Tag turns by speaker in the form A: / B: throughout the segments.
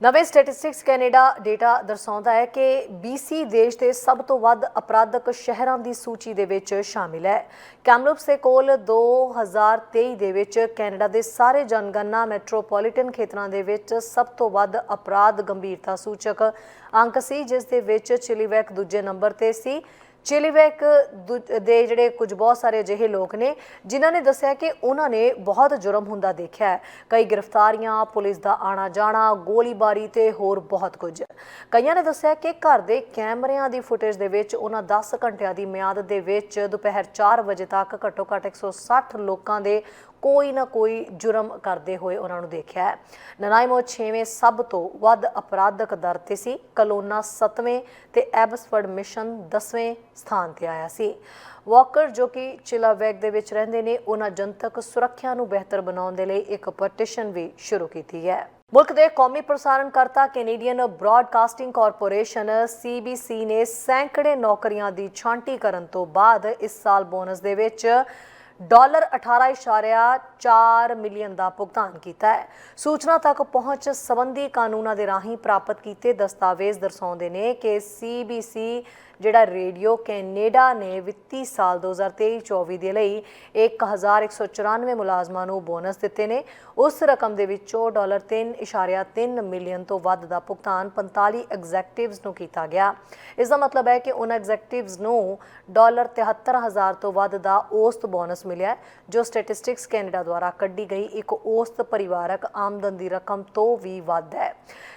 A: ਨਵੇਂ statistics Canada data ਦਰਸਾਉਂਦਾ ਹੈ ਕਿ BC ਦੇਸ਼ ਦੇ ਸਭ ਤੋਂ ਵੱਧ ਅਪਰਾਧਕ ਸ਼ਹਿਰਾਂ ਦੀ ਸੂਚੀ ਦੇ ਵਿੱਚ ਸ਼ਾਮਿਲ ਹੈ। ਕੈਮਲੂਪਸ ਦੇ ਕੋਲ 2023 ਦੇ ਵਿੱਚ ਕੈਨੇਡਾ ਦੇ ਸਾਰੇ ਜਨਗਣਨਾ ਮੈਟਰੋਪੋਲੀਟਨ ਖੇਤਰਾਂ ਦੇ ਵਿੱਚ ਸਭ ਤੋਂ ਵੱਧ ਅਪਰਾਧ ਗੰਭੀਰਤਾ ਸੂਚਕ ਅੰਕ ਸੀ, ਜਿਸ ਦੇ ਵਿੱਚ ਚਿਲੀਵੈਕ ਦੂਜੇ ਨੰਬਰ ਤੇ ਸੀ। ਚਿਲੀਵੈਕ ਦੂ- ਦੇ ਜਿਹੜੇ ਕੁਝ ਬਹੁਤ ਸਾਰੇ ਅਜਿਹੇ ਲੋਕ ਨੇ, ਜਿਨ੍ਹਾਂ ਨੇ ਦੱਸਿਆ ਕਿ ਉਹਨਾਂ ਨੇ ਬਹੁਤ ਜੁਰਮ ਹੁੰਦਾ ਦੇਖਿਆ ਹੈ। ਕਈ ਗ੍ਰਿਫਤਾਰੀਆਂ, ਪੁਲਿਸ ਦਾ ਆਣਾ ਜਾਣਾ ਗੋਲੀਬਾਰੀ ਤੇ ਹੋਰ ਬਹੁਤ ਕੁਝ। ਕਈਆਂ ਨੇ ਦੱਸਿਆ ਕਿ ਘਰ ਦੇ ਕੈਮਰਿਆਂ ਦੀ ਫੁਟੇਜ ਦੇ ਵਿੱਚ ਉਹਨਾਂ 10 ਘੰਟਿਆਂ ਦੀ ਮਿਆਦ ਦੇ ਵਿੱਚ ਦੁਪਹਿਰ 4 ਵਜੇ ਤੱਕ ਘੱਟੋ ਘੱਟ 160 ਲੋਕਾਂ ਦੇ ਕੋਈ ਨਾ ਕੋਈ ਜੁਰਮ ਕਰਦੇ ਹੋਏ ਉਹਨਾਂ ਨੂੰ ਦੇਖਿਆ ਹੈ। ਨਨਾਈਮੋ 6ਵੇਂ ਸਭ ਤੋਂ ਵੱਧ ਅਪਰਾਧਕ ਦਰ ਤੇ ਸੀ। ਕਲੋਨਾ 7ਵੇਂ ਤੇ ਐਬਸਫਰਡ ਮਿਸ਼ਨ 10ਵੇਂ ਸਥਾਨ ਤੇ ਆਇਆ ਸੀ। ਵਾਕਰ ਜੋ ਕਿ ਚਿਲਾਵੈਗ ਦੇ ਵਿੱਚ ਰਹਿੰਦੇ ਨੇ, ਉਹਨਾਂ ਜਨਤਕ ਸੁਰੱਖਿਆ ਨੂੰ ਬਿਹਤਰ ਬਣਾਉਣ ਦੇ ਲਈ ਇੱਕ ਪਟੀਸ਼ਨ ਵੀ ਸ਼ੁਰੂ ਕੀਤੀ ਹੈ। ਮੁਲਕ ਦੇ ਕੌਮੀ ਪ੍ਰਸਾਰਣਕਰਤਾ ਕੈਨੇਡੀਅਨ ਬ੍ਰਾਡਕਾਸਟਿੰਗ ਕਾਰਪੋਰੇਸ਼ਨ CBC ਨੇ ਸੈਂਕੜੇ ਨੌਕਰੀਆਂ ਦੀ ਛਾਂਟੀ ਕਰਨ ਤੋਂ ਬਾਅਦ ਇਸ ਸਾਲ ਬੋਨਸ ਦੇ ਵਿੱਚ ਡਾਲਰ 18.4 ਮਿਲੀਅਨ ਦਾ ਭੁਗਤਾਨ ਕੀਤਾ ਹੈ। ਸੂਚਨਾ ਤੱਕ ਪਹੁੰਚ ਸੰਬੰਧੀ ਕਾਨੂੰਨਾਂ ਦੇ ਰਾਹੀਂ ਪ੍ਰਾਪਤ ਕੀਤੇ ਦਸਤਾਵੇਜ਼ ਦਰਸਾਉਂਦੇ ਨੇ ਕਿ CBC ਜਿਹੜਾ ਰੇਡੀਓ ਕੈਨੇਡਾ ਨੇ ਵਿੱਤੀ ਸਾਲ 2023-24 ਦੇ ਲਈ 1194 ਮੁਲਾਜ਼ਮਾਂ ਨੂੰ ਬੋਨਸ ਦਿੱਤੇ ਨੇ। ਉਸ ਰਕਮ ਦੇ ਵਿੱਚੋਂ ਡਾਲਰ 3.3 ਮਿਲੀਅਨ ਤੋਂ ਵੱਧ ਦਾ ਭੁਗਤਾਨ 45 ਐਗਜ਼ੈਕਟਿਵਸ ਨੂੰ ਕੀਤਾ ਗਿਆ। ਇਸ ਦਾ ਮਤਲਬ ਹੈ ਕਿ ਉਹਨਾਂ ਐਗਜ਼ੈਕਟਿਵਸ ਨੂੰ ਡਾਲਰ 73000 ਤੋਂ ਵੱਧ ਦਾ ਔਸਤ ਬੋਨਸ ਮਿਲਿਆ ਜੋ ਸਟੈਟਿਸਟਿਕਸ ਕੈਨੇਡਾ ਦੁਆਰਾ ਕੱਢੀ ਗਈ ਇੱਕ ਔਸਤ ਪਰਿਵਾਰਕ ਆਮਦਨ ਦੀ ਰਕਮ ਤੋਂ ਵੀ ਵੱਧ ਹੈ।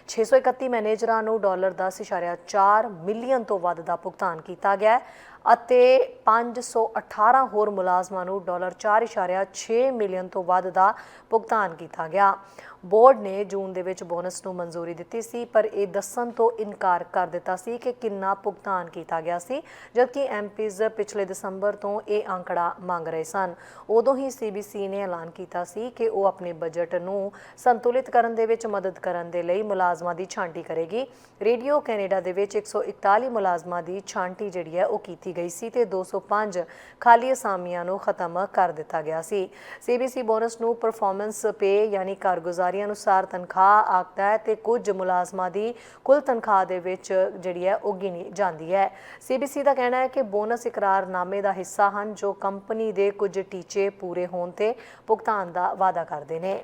A: 631 ਮੈਨੇਜਰਾਂ ਨੂੰ ਡਾਲਰ 10.4 ਮਿਲੀਅਨ ਤੋਂ ਵੱਧ ਦਾ ਭੁਗਤਾਨ ਕੀਤਾ ਗਿਆ ਅਤੇ 518 ਹੋਰ ਮੁਲਾਜ਼ਮਾਂ ਨੂੰ ਡਾਲਰ 4.6 ਮਿਲੀਅਨ ਤੋਂ ਵੱਧ ਦਾ ਭੁਗਤਾਨ ਕੀਤਾ ਗਿਆ। ਬੋਰਡ ਨੇ ਜੂਨ ਦੇ ਵਿੱਚ ਬੋਨਸ ਨੂੰ ਮਨਜ਼ੂਰੀ ਦਿੱਤੀ ਸੀ, ਪਰ ਇਹ ਦੱਸਣ ਤੋਂ ਇਨਕਾਰ ਕਰ ਦਿੱਤਾ ਸੀ ਕਿ ਕਿੰਨਾ ਭੁਗਤਾਨ ਕੀਤਾ ਗਿਆ ਸੀ, ਜਦਕਿ ਐਮਪੀਜ਼ ਪਿਛਲੇ ਦਸੰਬਰ ਤੋਂ ਇਹ ਅੰਕੜਾ ਮੰਗ ਰਹੇ ਸਨ। ਉਦੋਂ ਹੀ ਸੀਬੀਸੀ ਨੇ ਐਲਾਨ ਕੀਤਾ ਸੀ ਕਿ ਉਹ ਆਪਣੇ ਬਜਟ ਨੂੰ ਸੰਤੁਲਿਤ ਕਰਨ ਦੇ ਵਿੱਚ ਮਦਦ ਕਰਨ ਦੇ ਲਈ ਮੁਲਾਜ਼ਮਾਂ ਦੀ ਛਾਂਟੀ ਕਰੇਗੀ। ਰੇਡੀਓ ਕੈਨੇਡਾ ਦੇ ਵਿੱਚ 141 ਮੁਲਾਜ਼ਮਾਂ ਦੀ ਛਾਂਟੀ ਜਿਹੜੀ ਹੈ ਉਹ ਕੀਤੀ ਗਈ ਸੀ ਤੇ 205 ਖਾਲੀ ਅਸਾਮੀਆਂ ਨੂੰ ਖਤਮ ਕਰ ਦਿੱਤਾ ਗਿਆ ਸੀ। ਸੀਬੀਸੀ ਬੋਨਸ ਨੂੰ ਪਰਫਾਰਮੈਂਸ ਪੇ ਯਾਨੀ ਕਾਰਗੁਜ਼ਾਰੀ ਅਨੁਸਾਰ ਤਨਖਾਹ ਆਖਦਾ ਹੈ ਤੇ ਕੁਝ ਮੁਲਾਜ਼ਮਾਂ ਦੀ ਕੁੱਲ ਤਨਖਾਹ ਦੇ ਵਿੱਚ ਜਿਹੜੀ ਹੈ ਉਹ ਗਿਣੀ ਜਾਂਦੀ ਹੈ। ਸੀਬੀਸੀ ਦਾ ਕਹਿਣਾ ਹੈ ਕਿ ਬੋਨਸ ਇਕਰਾਰਨਾਮੇ ਦਾ ਹਿੱਸਾ ਹਨ ਜੋ ਕੰਪਨੀ ਦੇ ਕੁਝ ਟੀਚੇ ਪੂਰੇ ਹੋਣ ਤੇ ਭੁਗਤਾਨ ਦਾ ਵਾਅਦਾ ਕਰਦੇ ਨੇ।